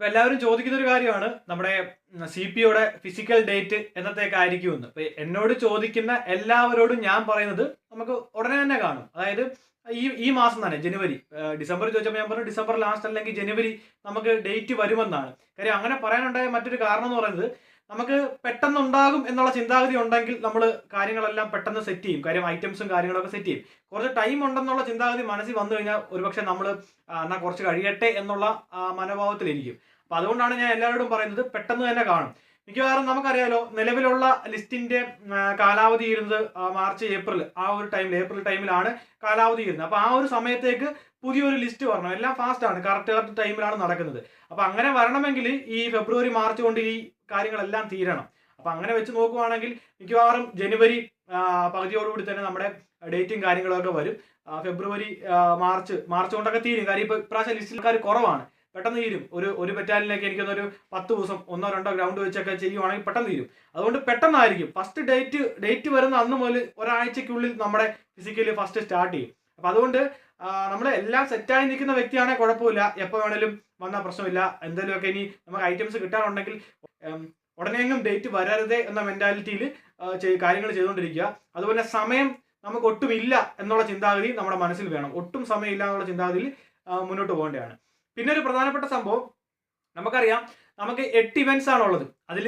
ഇപ്പൊ എല്ലാവരും ചോദിക്കുന്ന ഒരു കാര്യമാണ് നമ്മുടെ സി പി യുടെ ഫിസിക്കൽ ഡേറ്റ് എന്നത്തേക്കായിരിക്കും എന്ന് ഇപ്പൊ എന്നോട് ചോദിക്കുന്ന എല്ലാവരോടും ഞാൻ പറയുന്നത് നമുക്ക് ഉടനെ തന്നെ കാണും. അതായത് ഈ ഈ മാസം തന്നെ ജനുവരി ഡിസംബർ ചോദിച്ചപ്പോൾ ഞാൻ പറഞ്ഞു ഡിസംബർ ലാസ്റ്റ് അല്ലെങ്കിൽ ജനുവരി നമുക്ക് ഡേറ്റ് വരുമെന്നാണ്. കാര്യം അങ്ങനെ പറയാനുണ്ടായ മറ്റൊരു കാരണം എന്ന് പറയുന്നത് നമുക്ക് പെട്ടെന്ന് ഉണ്ടാകും എന്നുള്ള ചിന്താഗതി ഉണ്ടെങ്കിൽ നമ്മൾ കാര്യങ്ങളെല്ലാം പെട്ടെന്ന് സെറ്റ് ചെയ്യും. കാര്യം ഐറ്റംസും കാര്യങ്ങളൊക്കെ സെറ്റ് ചെയ്യും. കുറച്ച് ടൈം ഉണ്ടെന്നുള്ള ചിന്താഗതി മനസ്സിൽ വന്നു കഴിഞ്ഞാൽ ഒരുപക്ഷെ നമ്മൾ എന്നാൽ കുറച്ച് കഴിയട്ടെ എന്നുള്ള മനോഭാവത്തിലിരിക്കും. അപ്പൊ അതുകൊണ്ടാണ് ഞാൻ എല്ലാവരോടും പറയുന്നത് പെട്ടെന്ന് തന്നെ കാണും. മിക്കവാറും നമുക്കറിയാലോ നിലവിലുള്ള ലിസ്റ്റിന്റെ കാലാവധി ഇരുന്നത് മാർച്ച് ഏപ്രിൽ ആ ഒരു ടൈമിൽ ഏപ്രിൽ ടൈമിലാണ് കാലാവധി ഇരുന്നത്. അപ്പൊ ആ ഒരു സമയത്തേക്ക് പുതിയൊരു ലിസ്റ്റ് വരണം. എല്ലാം ഫാസ്റ്റ് ആണ് കറക്റ്റ് കറക്റ്റ് ടൈമിലാണ് നടക്കുന്നത്. അപ്പൊ അങ്ങനെ വരണമെങ്കിൽ ഈ ഫെബ്രുവരി മാർച്ച് കൊണ്ട് ഈ കാര്യങ്ങളെല്ലാം തീരണം. അപ്പൊ അങ്ങനെ വെച്ച് നോക്കുവാണെങ്കിൽ മിക്കവാറും ജനുവരി പകുതിയോടുകൂടി തന്നെ നമ്മുടെ ഡേറ്റും കാര്യങ്ങളൊക്കെ വരും. ഫെബ്രുവരി മാർച്ച് മാർച്ച് കൊണ്ടൊക്കെ തീരും. കാര്യം ഇപ്പൊ ഇപ്രാവശ്യം ലിസ്റ്റിൽക്കാർ കുറവാണ്. പെട്ടെന്ന് തീരും. ഒരു ഒരു പെറ്റാലിനൊക്കെ എനിക്കൊന്നൊരു പത്ത് ദിവസം ഒന്നോ രണ്ടോ ഗ്രൗണ്ട് വെച്ചൊക്കെ ചെയ്യുവാണെങ്കിൽ പെട്ടെന്ന് തീരും. അതുകൊണ്ട് പെട്ടെന്നായിരിക്കും. ഫസ്റ്റ് ഡേറ്റ് ഡേറ്റ് വരുന്ന അന്ന് മുതൽ ഒരാഴ്ചക്കുള്ളിൽ നമ്മുടെ ഫിസിക്കലി ഫസ്റ്റ് സ്റ്റാർട്ട് ചെയ്യും. അപ്പൊ അതുകൊണ്ട് നമ്മൾ എല്ലാം സെറ്റായി നിൽക്കുന്ന വ്യക്തിയാണെങ്കിൽ കുഴപ്പമില്ല. എപ്പോൾ വേണേലും വന്നാൽ പ്രശ്നമില്ല. എന്തെങ്കിലുമൊക്കെ ഇനി നമുക്ക് ഐറ്റംസ് കിട്ടാനുണ്ടെങ്കിൽ ഉടനെയെങ്കിലും ഡേറ്റ് വരരുതേ എന്ന മെന്റാലിറ്റിയിൽ കാര്യങ്ങൾ ചെയ്തുകൊണ്ടിരിക്കുക. അതുപോലെ സമയം നമുക്ക് ഒട്ടുമില്ല എന്നുള്ള ചിന്താഗതി നമ്മുടെ മനസ്സിൽ വേണം. ഒട്ടും സമയമില്ല എന്നുള്ള ചിന്താഗതിയിൽ മുന്നോട്ട് പോകേണ്ടതാണ്. പിന്നെ ഒരു പ്രധാനപ്പെട്ട സംഭവം നമുക്കറിയാം നമുക്ക് എട്ട് ഇവന്റ്സ് ആണുള്ളത്. അതിൽ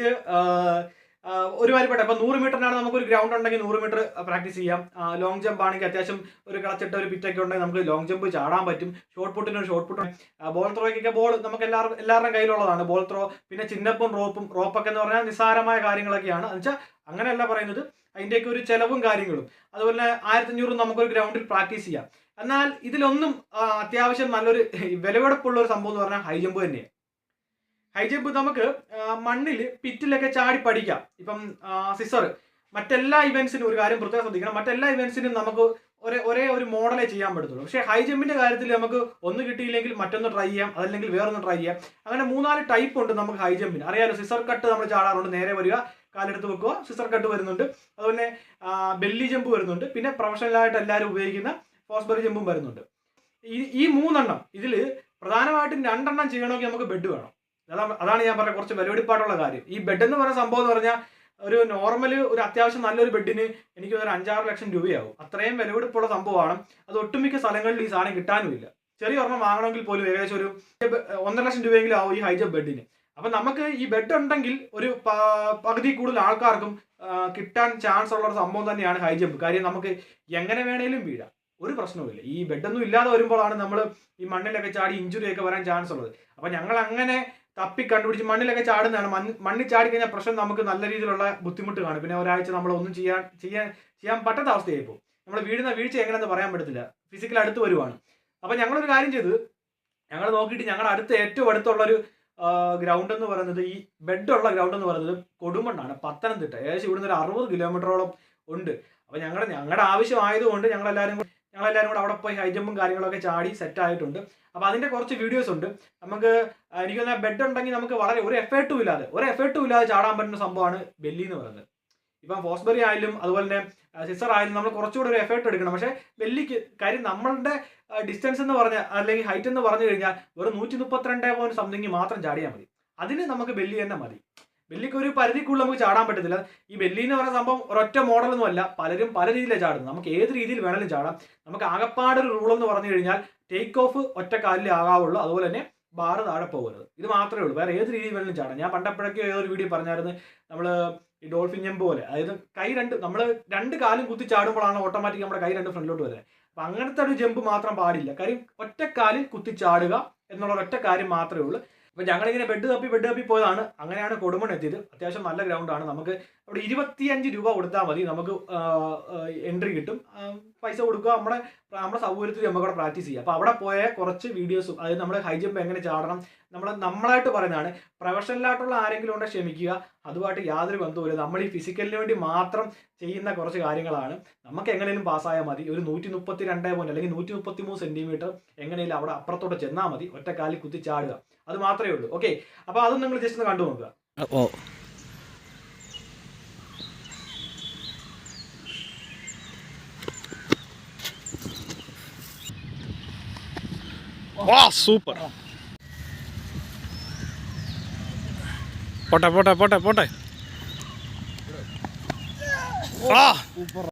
ഒരു കാര്യപ്പെട്ട ഇപ്പൊ നൂറ് മീറ്ററിനാണ് നമുക്ക് ഒരു ഗ്രൗണ്ട് ഉണ്ടെങ്കിൽ നൂറ് മീറ്റർ പ്രാക്ടീസ് ചെയ്യാം. ലോങ് ജമ്പ് ആണെങ്കിൽ അത്യാവശ്യം ഒരു കളച്ചിട്ട ഒരു പിറ്റൊക്കെ ഉണ്ടെങ്കിൽ നമുക്ക് ലോങ് ജമ്പ് ചാടാൻ പറ്റും. ഷോർട്ട് പുട്ടിന് ഒരു ഷോർട്ട് പുട്ട് ബോൾ ത്രോയ്ക്കൊക്കെ ബോൾ നമുക്ക് എല്ലാവരും എല്ലാവരുടെയും കയ്യിലുള്ളതാണ്. ബോൾ ത്രോ പിന്നെ ചിന്നപ്പും റോപ്പും റോപ്പൊക്കെ എന്ന് പറഞ്ഞാൽ നിസ്സാരമായ കാര്യങ്ങളൊക്കെയാണ്. എന്ന് വെച്ചാൽ അങ്ങനെയല്ല പറയുന്നത്. അതിന്റെയൊക്കെ ഒരു ചെലവും കാര്യങ്ങളും. അതുപോലെ ആയിരത്തഞ്ഞൂറും നമുക്കൊരു ഗ്രൗണ്ടിൽ പ്രാക്ടീസ് ചെയ്യാം. എന്നാൽ ഇതിലൊന്നും അത്യാവശ്യം നല്ലൊരു വിലവെടുപ്പുള്ള ഒരു സംഭവം എന്ന് പറഞ്ഞാൽ ഹൈ ജമ്പ് തന്നെയാണ് ഹൈ ജമ്പ് നമുക്ക് മണ്ണിൽ പിറ്റിലൊക്കെ ചാടി പഠിക്കാം. ഇപ്പം സിസർ മറ്റെല്ലാ ഇവന്റ്സിനും ഒരു കാര്യം പ്രത്യേകം ശ്രദ്ധിക്കണം. മറ്റെല്ലാ ഇവൻസിനും നമുക്ക് ഒരേ ഒരേ ഒരു മോഡലേ ചെയ്യാൻ പറ്റത്തുള്ളൂ. പക്ഷേ ഹൈ ജമ്പിന്റെ കാര്യത്തിൽ നമുക്ക് ഒന്ന് കിട്ടിയില്ലെങ്കിൽ മറ്റൊന്ന് ട്രൈ ചെയ്യാം. അതല്ലെങ്കിൽ വേറൊന്ന് ട്രൈ ചെയ്യാം. അങ്ങനെ മൂന്നാൽ ടൈപ്പ് ഉണ്ട് നമുക്ക് ഹൈ ജമ്പിന് അറിയാലോ സിസർ കട്ട് നമ്മൾ ചാടാറുണ്ട്. നേരെ വരിക കാലെടുത്ത് വെക്കുക സിസർ കട്ട് വരുന്നുണ്ട്. അതുപോലെ ബെല്ലി ജമ്പ് വരുന്നുണ്ട്. പിന്നെ പ്രൊഫഷണലായിട്ട് എല്ലാവരും ഉപയോഗിക്കുന്ന ഫോസ്ബറി ജമ്പും വരുന്നുണ്ട്. ഈ ഈ മൂന്നെണ്ണം ഇതിൽ പ്രധാനമായിട്ടും രണ്ടെണ്ണം ചെയ്യണമെങ്കിൽ നമുക്ക് ബെഡ് വേണം. അതാണ് അതാണ് ഞാൻ പറഞ്ഞ കുറച്ച് വിലവെടുപ്പായിട്ടുള്ള കാര്യം. ഈ ബെഡ് എന്ന് പറയുന്ന സംഭവം എന്ന് പറഞ്ഞാൽ ഒരു നോർമൽ ഒരു അത്യാവശ്യം നല്ലൊരു ബെഡിന് എനിക്ക് ഒരു അഞ്ചാറ് ലക്ഷം രൂപയാവും. അത്രയും വിലവെടുപ്പുള്ള സംഭവമാണ്. അത് ഒട്ടുമിക്ക സ്ഥലങ്ങളിൽ ഈ സാധനം കിട്ടാനുമില്ല. ചെറിയ ഒരെണ്ണം വാങ്ങണമെങ്കിൽ പോലും ഏകദേശം ഒരു ഒന്നര ലക്ഷം രൂപയെങ്കിലും ആവും ഈ ഹൈജബ് ബെഡിന് അപ്പൊ നമുക്ക് ഈ ബെഡ് ഉണ്ടെങ്കിൽ ഒരു പകുതി കൂടുതൽ ആൾക്കാർക്കും കിട്ടാൻ ചാൻസ് ഉള്ള ഒരു സംഭവം തന്നെയാണ് ഹൈജമ്പ് കാര്യം നമുക്ക് എങ്ങനെ വേണേലും വീഴാം. ഒരു പ്രശ്നവുമില്ല. ഈ ബെഡൊന്നും ഇല്ലാതെ വരുമ്പോഴാണ് നമ്മൾ ഈ മണ്ണിലൊക്കെ ചാടി ഇഞ്ചുറി ഒക്കെ വരാൻ ചാൻസ് ഉള്ളത്. അപ്പൊ ഞങ്ങൾ അങ്ങനെ തപ്പി കണ്ടുപിടിച്ച് മണ്ണിലൊക്കെ ചാടുന്നതാണ്. മണ്ണ് മണ്ണിൽ ചാടി കഴിഞ്ഞാൽ പ്രശ്നം നമുക്ക് നല്ല രീതിയിലുള്ള ബുദ്ധിമുട്ട് കാണും. പിന്നെ ഒരാഴ്ച നമ്മൾ ഒന്നും ചെയ്യാൻ ചെയ്യാൻ ചെയ്യാൻ പറ്റാത്ത അവസ്ഥയായി പോകും നമ്മൾ വീഴുന്ന വീഴ്ച എങ്ങനെയെന്ന് പറയാൻ പറ്റത്തില്ല. ഫിസിക്കൽ അടുത്ത് വരുവാണ്. അപ്പൊ ഞങ്ങളൊരു കാര്യം ചെയ്ത് ഞങ്ങൾ നോക്കിയിട്ട് ഞങ്ങളുടെ അടുത്ത് ഏറ്റവും അടുത്തുള്ള ഒരു ഗ്രൗണ്ട് എന്ന് പറയുന്നത് ഈ ബെഡുള്ള ഗ്രൗണ്ട് എന്ന് പറയുന്നത് കൊടുമണ്ണാണ് പത്തനംതിട്ട. ഏകദേശം ഇവിടുന്ന് ഒരു അറുപത് കിലോമീറ്ററോളം ഉണ്ട്. അപ്പൊ ഞങ്ങളുടെ ഞങ്ങളുടെ ആവശ്യമായതുകൊണ്ട് ഞങ്ങളെല്ലാവരും ഞങ്ങളെല്ലാവരും കൂടെ അവിടെ പോയി ഹൈ ജമ്പും കാര്യങ്ങളൊക്കെ ചാടി സെറ്റ് ആയിട്ടുണ്ട്. അപ്പൊ അതിന്റെ കുറച്ച് വീഡിയോസ് ഉണ്ട്. നമുക്ക് എനിക്ക് തന്നെ ബെഡ് ഉണ്ടെങ്കിൽ നമുക്ക് വളരെ ഒരു എഫേർട്ടും ഇല്ലാതെ ഒരു എഫേർട്ടും ഇല്ലാതെ ചാടാൻ പറ്റുന്ന സംഭവമാണ് ബെല്ലി എന്ന് പറയുന്നത്. ഇപ്പം ഫോസ്ബറി ആയാലും അതുപോലെ തന്നെ സിസർ ആയാലും നമ്മൾ കുറച്ചുകൂടെ ഒരു എഫേർട്ട് എടുക്കണം. പക്ഷേ ബെല്ലിക്ക് കാര്യം നമ്മളുടെ ഡിസ്റ്റൻസ് എന്ന് പറഞ്ഞ അല്ലെങ്കിൽ ഹൈറ്റ് എന്ന് പറഞ്ഞു കഴിഞ്ഞാൽ വെറും നൂറ്റി മുപ്പത്തിരണ്ട് പോയിന്റ് സംതിങ് മാത്രം ചാടിയാൽ മതി. അതിന് നമുക്ക് ബെല്ലി തന്നെ മതി. ബെല്ലിക്ക് ഒരു പരിധിക്കുള്ളിൽ നമുക്ക് ചാടാൻ പറ്റത്തില്ല. ഈ ബെല്ലി എന്ന് പറയുന്ന സംഭവം ഒരൊറ്റ മോഡലൊന്നും അല്ല. പലരും പല രീതിയിലാണ് ചാടുന്നത്. നമുക്ക് ഏത് രീതിയിൽ വേണമെങ്കിലും ചാടാം. നമുക്ക് ആകപ്പാട് ഒരു റൂൾ എന്ന് പറഞ്ഞു കഴിഞ്ഞാൽ ടേക്ക് ഓഫ് ഒറ്റ കാലിൽ ആകാവുള്ളൂ. അതുപോലെ തന്നെ ബാറ് താഴെ പോകരുത്. ഇത് മാത്രമേ ഉള്ളൂ. വേറെ ഏത് രീതിയിൽ വേണമെങ്കിലും ചാടാം. ഞാൻ പണ്ടപ്പോഴൊക്കെ ഏതൊരു വീഡിയോ പറഞ്ഞായിരുന്നു. നമ്മൾ ഈ ഡോൾഫിൻ ജമ്പ് പോലെ. അതായത് കൈ രണ്ട് നമ്മൾ രണ്ട് കാലും കുത്തി ചാടുമ്പോഴാണ് ഓട്ടോമാറ്റിക് നമ്മുടെ കൈ രണ്ട് ഫ്രണ്ടിലോട്ട് വരുന്നത്. അപ്പം അങ്ങനത്തെ ഒരു ജമ്പ് മാത്രം പാടില്ല. കാര്യം ഒറ്റക്കാലിൽ കുത്തി ചാടുക എന്നുള്ള ഒറ്റ കാര്യം മാത്രമേ ഉള്ളൂ. അപ്പൊ ഞങ്ങളിങ്ങനെ ബെഡ് തപ്പി ബെഡ് തപ്പി പോയതാണ്. അങ്ങനെയാണ് കൊടുമൺ എത്തിയത്. അത്യാവശ്യം നല്ല ഗ്രൗണ്ടാണ് നമുക്ക് അവിടെ ഇരുപത്തിയഞ്ച് രൂപ കൊടുത്താൽ മതി. നമുക്ക് എൻട്രി കിട്ടും. പൈസ കൊടുക്കുക നമ്മുടെ നമ്മുടെ സൗകര്യത്തിൽ നമുക്ക് അവിടെ പ്രാക്ടീസ് ചെയ്യാം. അപ്പോൾ അവിടെ പോയ കുറച്ച് വീഡിയോസും അതായത് നമ്മൾ ഹൈ ജമ്പ് എങ്ങനെ ചാടണം നമ്മൾ നമ്മളായിട്ട് പറയുന്നതാണ് പ്രൊഫഷണലായിട്ടുള്ള ആരെങ്കിലും ഉണ്ടെങ്കിൽ ക്ഷമിക്കുക അതുമായിട്ട് യാതൊരു ബന്ധവുമില്ല നമ്മൾ ഈ ഫിസിക്കലിന് വേണ്ടി മാത്രം ചെയ്യുന്ന കുറച്ച് കാര്യങ്ങളാണ്. നമുക്ക് എങ്ങനെയും പാസ്സായാൽ മതി. ഒരു നൂറ്റി മുപ്പത്തി രണ്ട് പോയിന്റ് അല്ലെങ്കിൽ നൂറ്റി മുപ്പത്തി മൂന്ന് സെന്റിമീറ്റർ എങ്ങനെയും അവിടെ അപ്പുറത്തോട്ട് ചെന്നാൽ മതി. ഒറ്റക്കാലിൽ കാലിൽ കുത്തി ചാടുക. അത് മാത്രമേ ഉള്ളൂ. ഓക്കെ അപ്പോൾ അതും നിങ്ങൾ ജസ്റ്റ് ഒന്ന് കണ്ടു നോക്കുക ഓ സൂപ്പർ പോട്ടെ പോട്ടെ പോട്ടെ പോട്ടെ ആ സൂപ്പർ